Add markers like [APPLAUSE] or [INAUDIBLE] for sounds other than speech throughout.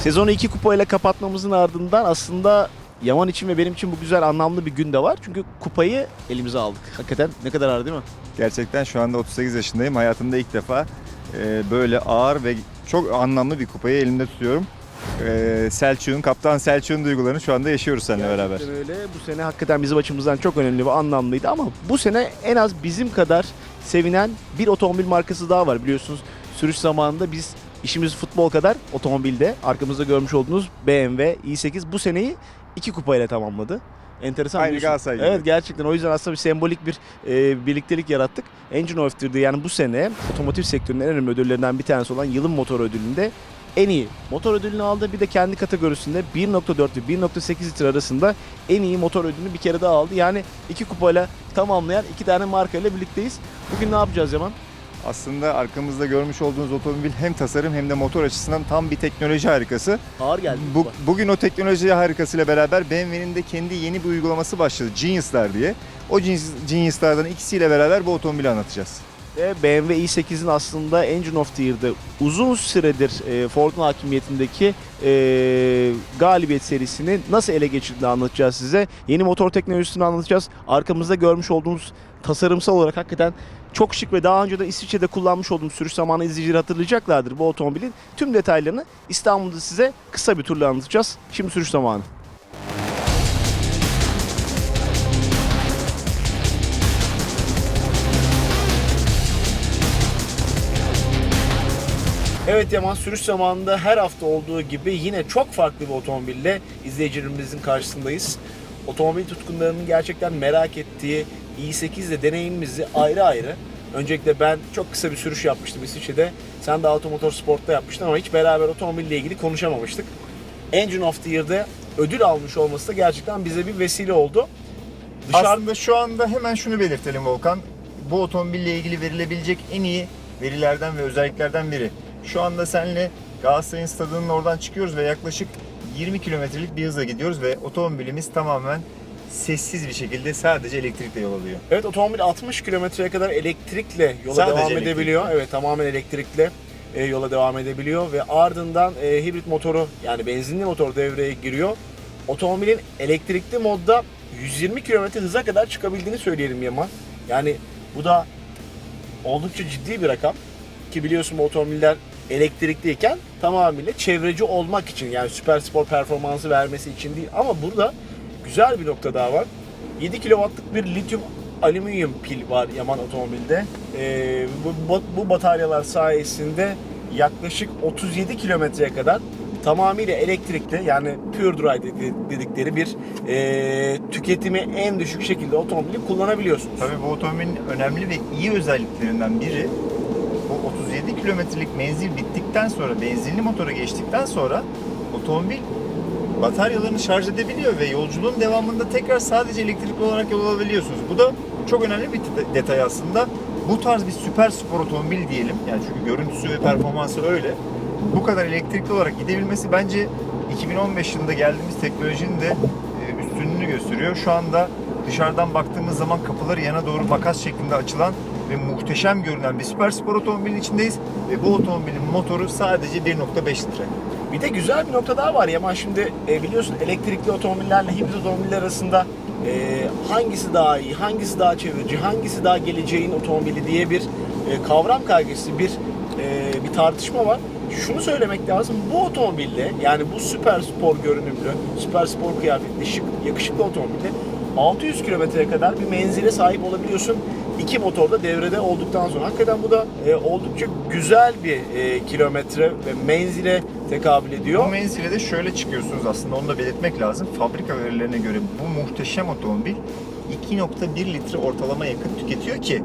Sezonu iki kupayla kapatmamızın ardından aslında Yaman için ve benim için bu güzel anlamlı bir gün de var. Çünkü kupayı elimize aldık. Hakikaten ne kadar ağır değil mi? Gerçekten şu anda 38 yaşındayım. Hayatımda ilk defa e, böyle ağır ve çok anlamlı bir kupayı elimde tutuyorum. E, Selçuk'un, Kaptan Selçuk'un duygularını şu anda yaşıyoruz seninle beraber. Gerçekten öyle. Bu sene hakikaten bizim açımızdan çok önemli ve anlamlıydı ama bu sene en az bizim kadar sevinen bir otomobil markası daha var. Biliyorsunuz sürüş zamanında biz işimiz futbol kadar otomobilde arkamızda görmüş olduğunuz BMW i8 bu seneyi iki kupayla tamamladı. Enteresan Aynı. Galatasaray gibi. Evet gerçekten o yüzden aslında bir sembolik bir e, birliktelik yarattık. Engine of the yani bu sene otomotiv sektörünün en önemli ödüllerinden bir tanesi olan yılın motor ödülünde en iyi motor ödülünü aldı. Bir de kendi kategorisinde 1.4 ve 1.8 litre arasında en iyi motor ödülünü bir kere daha aldı. Yani iki kupayla tamamlayan iki tane markayla birlikteyiz. Bugün ne yapacağız Yaman? Aslında arkamızda görmüş olduğunuz otomobil hem tasarım hem de motor açısından tam bir teknoloji harikası. Ağır geldi. Bu, bugün o teknoloji harikasıyla beraber BMW'nin de kendi yeni bir uygulaması başladı. Genius'lar diye. O Genius- Genius'lardan ikisiyle beraber bu otomobili anlatacağız. Ve BMW i8'in aslında Engine of the Year'da uzun süredir e, Ford'un hakimiyetindeki e, galibiyet serisini nasıl ele geçirdiğini anlatacağız size. Yeni motor teknolojisini anlatacağız. Arkamızda görmüş olduğumuz tasarımsal olarak hakikaten çok şık ve daha önce de İsviçre'de kullanmış olduğum sürüş zamanı izleyicileri hatırlayacaklardır bu otomobilin. Tüm detaylarını İstanbul'da size kısa bir turla anlatacağız. Şimdi sürüş zamanı. Evet Yaman sürüş zamanında her hafta olduğu gibi yine çok farklı bir otomobille izleyicilerimizin karşısındayız. Otomobil tutkunlarının gerçekten merak ettiği i8 ile deneyimimizi ayrı ayrı. Öncelikle ben çok kısa bir sürüş yapmıştım İsviçre'de. Sen de Automotor Sport'ta yapmıştın ama hiç beraber otomobille ilgili konuşamamıştık. Engine of the Year'de ödül almış olması da gerçekten bize bir vesile oldu. Dışarı... Aslında şu anda hemen şunu belirtelim Volkan. Bu otomobille ilgili verilebilecek en iyi verilerden ve özelliklerden biri. Şu anda seninle Galatasaray'ın stadının oradan çıkıyoruz ve yaklaşık 20 kilometrelik bir hızla gidiyoruz ve otomobilimiz tamamen sessiz bir şekilde sadece elektrikle yol alıyor. Evet otomobil 60 kilometreye kadar elektrikle yola Sadece devam elektrikle. edebiliyor. Evet tamamen elektrikle e, yola devam edebiliyor ve ardından e, hibrit motoru yani benzinli motor devreye giriyor. Otomobilin elektrikli modda 120 kilometre hıza kadar çıkabildiğini söyleyelim Yaman. Yani bu da oldukça ciddi bir rakam. Ki biliyorsun bu otomobiller elektrikliyken tamamıyla çevreci olmak için yani süper spor performansı vermesi için değil. Ama burada güzel bir nokta daha var. 7 kW'lık bir lityum alüminyum pil var Yaman otomobilde. Ee, bu, bu, bataryalar sayesinde yaklaşık 37 kilometreye kadar tamamıyla elektrikli yani pure drive dedi- dedikleri bir e, tüketimi en düşük şekilde otomobili kullanabiliyorsunuz. Tabii bu otomobilin önemli ve iyi özelliklerinden biri bu 37 kilometrelik menzil bittikten sonra benzinli motora geçtikten sonra otomobil bataryalarını şarj edebiliyor ve yolculuğun devamında tekrar sadece elektrikli olarak yol alabiliyorsunuz. Bu da çok önemli bir de- detay aslında. Bu tarz bir süper spor otomobil diyelim. Yani çünkü görüntüsü ve performansı öyle. Bu kadar elektrikli olarak gidebilmesi bence 2015 yılında geldiğimiz teknolojinin de e, üstünlüğünü gösteriyor. Şu anda dışarıdan baktığımız zaman kapıları yana doğru makas şeklinde açılan ve muhteşem görünen bir süper spor otomobilin içindeyiz. Ve bu otomobilin motoru sadece 1.5 litre. Bir de güzel bir nokta daha var Yaman. Şimdi e, biliyorsun elektrikli otomobillerle hibrit otomobiller arasında e, hangisi daha iyi, hangisi daha çevreci, hangisi daha geleceğin otomobili diye bir e, kavram kaygısı, bir e, bir tartışma var. Şunu söylemek lazım. Bu otomobille yani bu süper spor görünümlü, süper spor kıyafetli, şık, yakışıklı otomobille 600 kilometreye kadar bir menzile sahip olabiliyorsun. İki motor da devrede olduktan sonra. Hakikaten bu da e, oldukça güzel bir e, kilometre ve menzile tekabül ediyor. Bu menzile de şöyle çıkıyorsunuz aslında onu da belirtmek lazım. Fabrika verilerine göre bu muhteşem otomobil 2.1 litre ortalama yakıt tüketiyor ki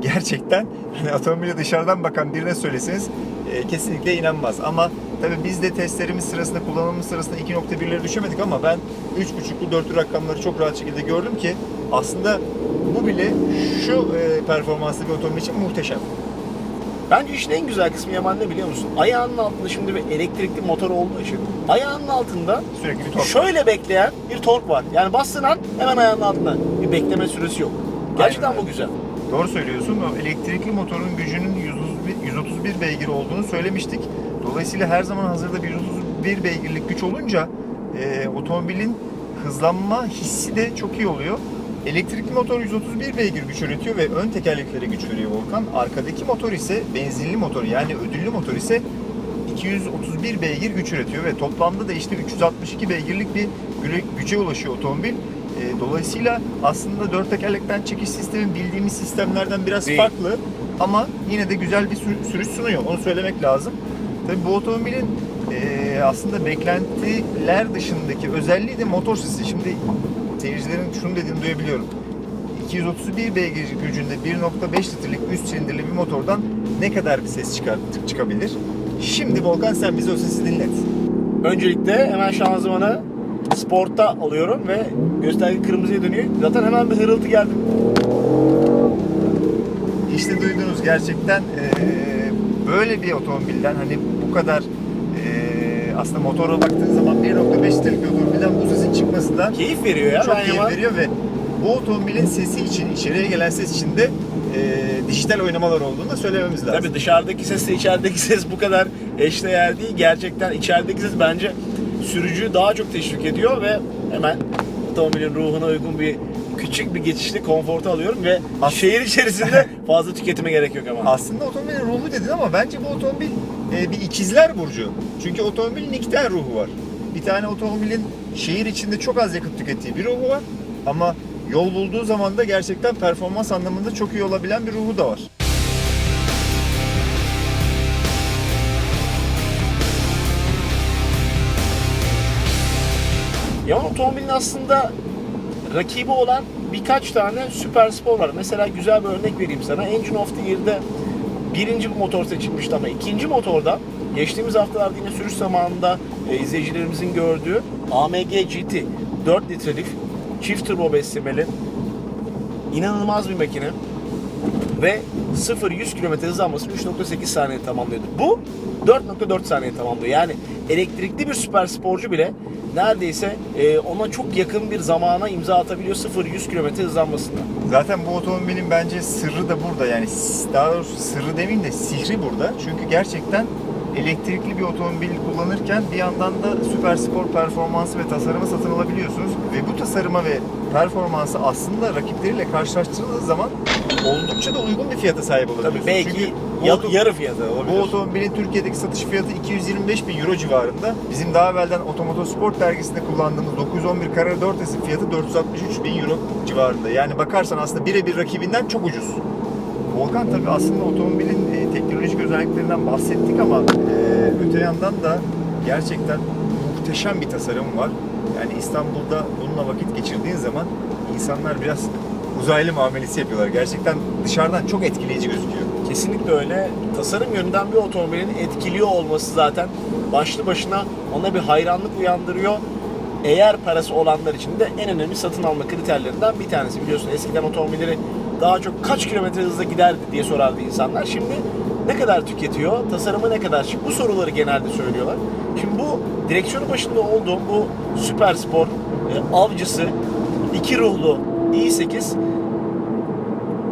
gerçekten hani otomobile dışarıdan bakan birine söyleseniz e, kesinlikle inanmaz. Ama tabii biz de testlerimiz sırasında kullanımımız sırasında 2.1'lere düşemedik ama ben 3.5'lu 4'lü rakamları çok rahat şekilde gördüm ki aslında bu bile şu e, performanslı bir otomobil için muhteşem. Bence işin en güzel kısmı Yaman ne biliyor musun? Ayağının altında şimdi bir elektrikli motor olduğu için ayağının altında Sürekli bir tork. şöyle bekleyen bir tork var. Yani bastığın an hemen ayağının altında. Bir bekleme süresi yok. Gerçekten Aynen bu güzel. Doğru söylüyorsun. O elektrikli motorun gücünün 131, 131 beygir olduğunu söylemiştik. Dolayısıyla her zaman hazırda bir 131 131 beygirlik güç olunca e, otomobilin hızlanma hissi de çok iyi oluyor. Elektrikli motor 131 beygir güç üretiyor ve ön tekerleklere güç veriyor Volkan. Arkadaki motor ise benzinli motor yani ödüllü motor ise 231 beygir güç üretiyor ve toplamda da işte 362 beygirlik bir güce ulaşıyor otomobil. E, dolayısıyla aslında dört tekerlekten çekiş sistemi bildiğimiz sistemlerden biraz Değil. farklı ama yine de güzel bir sür- sürüş sunuyor. Onu söylemek lazım. Tabii bu otomobilin e, aslında beklentiler dışındaki özelliği de motor sesi. Şimdi seyircilerin şunu dediğini duyabiliyorum. 231 beygir gücünde 1.5 litrelik üst silindirli bir motordan ne kadar bir ses çıkar, çıkabilir? Şimdi Volkan sen bize o sesi dinlet. Öncelikle hemen şanzımanı sportta alıyorum ve gösterge kırmızıya dönüyor. Zaten hemen bir hırıltı geldi. İşte duydunuz gerçekten eee, böyle bir otomobilden hani bu kadar aslında motora baktığın zaman 1.5 litrelik otomobilden bu sesin çıkması da Keyif veriyor ya. çok keyif veriyor ve bu otomobilin sesi için, içeriye gelen ses için de eee, dijital oynamalar olduğunu da söylememiz lazım. Tabii dışarıdaki sesle içerideki [LAUGHS] ses bu kadar eşdeğer değil. Gerçekten içerideki ses bence sürücüyü daha çok teşvik ediyor ve hemen otomobilin ruhuna uygun bir küçük bir geçişli konfortu alıyorum ve As- şehir içerisinde [LAUGHS] fazla tüketime gerek yok ama. Aslında otomobilin ruhu dedin ama bence bu otomobil e, bir ikizler burcu. Çünkü otomobilin iki tane ruhu var. Bir tane otomobilin şehir içinde çok az yakıt tükettiği bir ruhu var. Ama yol bulduğu zaman da gerçekten performans anlamında çok iyi olabilen bir ruhu da var. Yaman otomobilin aslında rakibi olan birkaç tane süper spor var. Mesela güzel bir örnek vereyim sana. Engine of the Year'de birinci bir motor seçilmişti ama ikinci motorda geçtiğimiz haftalarda yine sürüş zamanında e, izleyicilerimizin gördüğü AMG GT 4 litrelik çift turbo beslemeli. İnanılmaz bir makine ve 0-100 km hızlanmasını 3.8 saniye tamamlıyordu. Bu 4.4 saniye tamamlıyor. Yani elektrikli bir süper sporcu bile neredeyse e, ona çok yakın bir zamana imza atabiliyor 0-100 km hızlanmasında. Zaten bu otomobilin bence sırrı da burada. Yani daha doğrusu sırrı demeyeyim de sihri burada. Çünkü gerçekten elektrikli bir otomobil kullanırken bir yandan da süper spor performansı ve tasarımı satın alabiliyorsunuz. Ve bu tasarıma ve performansı aslında rakipleriyle karşılaştırıldığı zaman oldukça da uygun bir fiyata sahip olabiliyorsunuz. Tabii belki Çünkü bu ya- yarı fiyatı bu olabilir. otomobilin Türkiye'deki satış fiyatı 225 bin euro civarında. Bizim daha evvelden Otomoto Sport dergisinde kullandığımız 911 Carrera 4S'in fiyatı 463 bin euro civarında. Yani bakarsan aslında birebir rakibinden çok ucuz. Volkan tabii aslında otomobilin e, teknolojik özelliklerinden bahsettik ama e, öte yandan da gerçekten muhteşem bir tasarım var. Yani İstanbul'da bununla vakit geçirdiğin zaman insanlar biraz uzaylı muamelesi yapıyorlar. Gerçekten dışarıdan çok etkileyici gözüküyor. Kesinlikle öyle. Tasarım yönünden bir otomobilin etkiliyor olması zaten başlı başına ona bir hayranlık uyandırıyor. Eğer parası olanlar için de en önemli satın alma kriterlerinden bir tanesi. Biliyorsun eskiden otomobilleri daha çok kaç kilometre hızla giderdi diye sorardı insanlar. Şimdi ne kadar tüketiyor, tasarımı ne kadar şık bu soruları genelde söylüyorlar. Şimdi bu direksiyonu başında olduğum bu süper spor e, avcısı iki ruhlu i8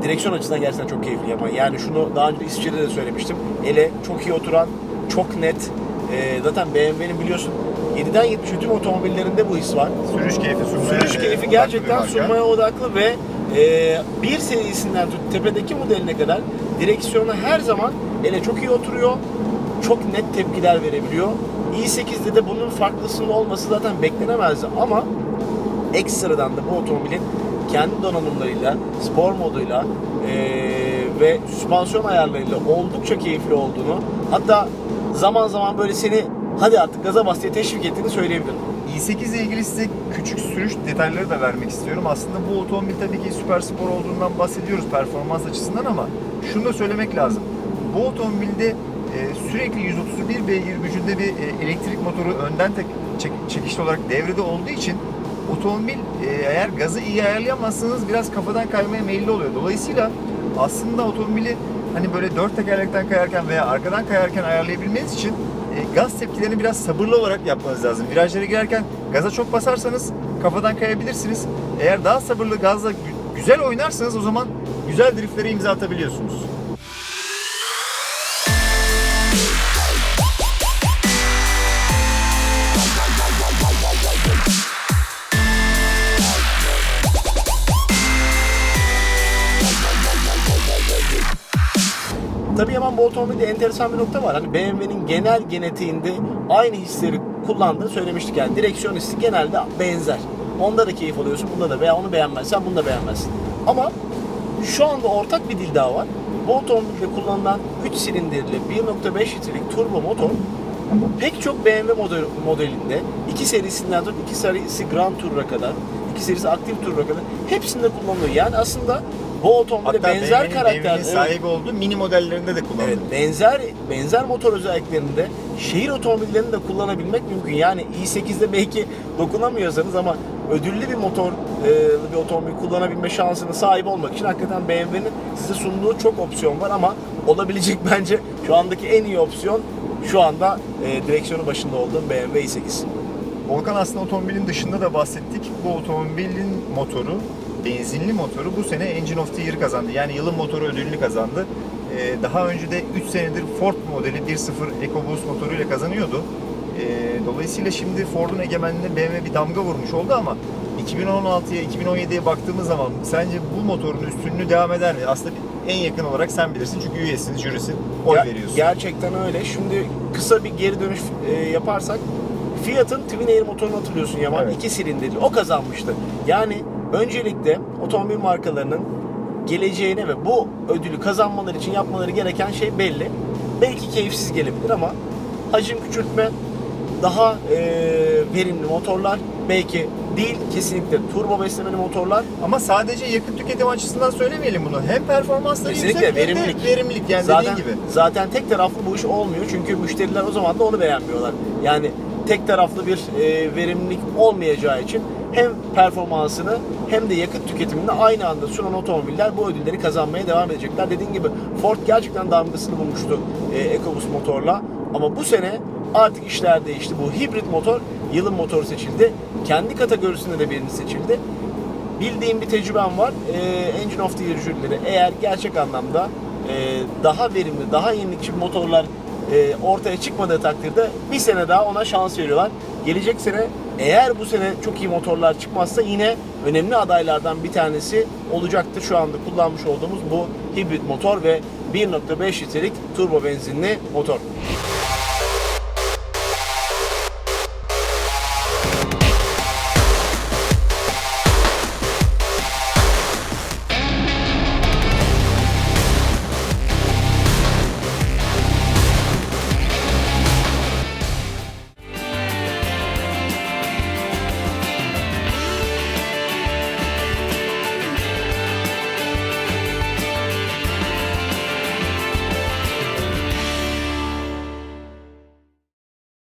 direksiyon açısından gerçekten çok keyifli yapan. Yani şunu daha önce İsviçre'de de söylemiştim. Ele çok iyi oturan, çok net. Ee, zaten BMW'nin biliyorsun 7'den 70 tüm otomobillerinde bu his var. Sürüş keyfi sunmaya Sürüş e, keyfi gerçekten sunmaya odaklı ve e, bir serisinden tut tepedeki modeline kadar direksiyonu her zaman ele çok iyi oturuyor. Çok net tepkiler verebiliyor. i8'de de bunun farklısının olması zaten beklenemezdi ama ekstradan da bu otomobilin kendi donanımlarıyla, spor moduyla eee, ve süspansiyon ayarlarıyla oldukça keyifli olduğunu hatta zaman zaman böyle seni hadi artık gaza bas diye teşvik ettiğini söyleyebilirim. i8 ile ilgili size küçük sürüş detayları da vermek istiyorum. Aslında bu otomobil tabii ki süper spor olduğundan bahsediyoruz performans açısından ama şunu da söylemek lazım. Bu otomobilde e, sürekli 131 beygir gücünde bir e, elektrik motoru önden tek, çek- çekişli olarak devrede olduğu için otomobil e, eğer gazı iyi ayarlayamazsanız biraz kafadan kaymaya meyilli oluyor. Dolayısıyla aslında otomobili hani böyle dört tekerlekten kayarken veya arkadan kayarken ayarlayabilmeniz için e, gaz tepkilerini biraz sabırlı olarak yapmanız lazım. Virajlara girerken gaza çok basarsanız kafadan kayabilirsiniz. Eğer daha sabırlı gazla gü- güzel oynarsanız o zaman güzel driftlere imza atabiliyorsunuz. Zaten bu otomobilde enteresan bir nokta var. Hani BMW'nin genel genetiğinde aynı hisleri kullandığını söylemiştik. Yani direksiyon hissi genelde benzer. Onda da keyif alıyorsun, bunda da veya onu beğenmezsen bunu da beğenmezsin. Ama şu anda ortak bir dil daha var. Bu kullanılan 3 silindirli 1.5 litrelik turbo motor pek çok BMW model, modelinde iki serisinden tut iki serisi Grand Tourer kadar, iki serisi Active Tourer kadar hepsinde kullanılıyor. Yani aslında bu otomobilde Hatta benzer BMW'nin karakter sahibi olduğu mini modellerinde de kullanılıyor. Evet, benzer benzer motor özelliklerinde şehir otomobillerinde de kullanabilmek mümkün. Yani i8'de belki dokunamıyorsanız ama ödüllü bir motor e, bir otomobil kullanabilme şansına sahip olmak için hakikaten BMW'nin size sunduğu çok opsiyon var ama olabilecek [LAUGHS] bence şu andaki en iyi opsiyon şu anda e, direksiyonu başında olduğum BMW i8. Volkan aslında otomobilin dışında da bahsettik. Bu otomobilin motoru, benzinli motoru bu sene Engine of the Year kazandı. Yani yılın motoru ödülünü kazandı. Ee, daha önce de 3 senedir Ford modeli 1.0 EcoBoost motoruyla kazanıyordu. Ee, dolayısıyla şimdi Ford'un egemenliğine BMW bir damga vurmuş oldu ama 2016'ya 2017'ye baktığımız zaman sence bu motorun üstünlüğü devam eder mi? Aslında en yakın olarak sen bilirsin çünkü üyesin, jürisin, oy Ger- veriyorsun. Gerçekten öyle. Şimdi kısa bir geri dönüş e, yaparsak Fiat'ın Twin Air motorunu hatırlıyorsun Yaman. Evet. İki silindirli. O kazanmıştı. Yani öncelikle otomobil markalarının geleceğine ve bu ödülü kazanmaları için yapmaları gereken şey belli. Belki keyifsiz gelebilir ama hacim küçültme, daha e, verimli motorlar, belki değil kesinlikle turbo beslemeli motorlar Ama sadece yakıt tüketim açısından söylemeyelim bunu. Hem performansları Kesinlikle, yüksek hem de verimlilik. verimlilik yani zaten, dediğin gibi. Zaten tek taraflı bu iş olmuyor çünkü müşteriler o zaman da onu beğenmiyorlar. Yani tek taraflı bir e, verimlilik olmayacağı için hem performansını hem de yakıt tüketimini aynı anda sunan otomobiller bu ödülleri kazanmaya devam edecekler. Dediğim gibi Ford gerçekten damgasını bulmuştu e, EcoBoost motorla ama bu sene artık işler değişti. Bu hibrit motor yılın motoru seçildi. Kendi kategorisinde de birinci seçildi bildiğim bir tecrübem var. Ee, Engine of the Year jürileri eğer gerçek anlamda e, daha verimli, daha yenilikçi motorlar e, ortaya çıkmadığı takdirde bir sene daha ona şans veriyorlar. Gelecek sene eğer bu sene çok iyi motorlar çıkmazsa yine önemli adaylardan bir tanesi olacaktır. Şu anda kullanmış olduğumuz bu hibrit motor ve 1.5 litrelik turbo benzinli motor.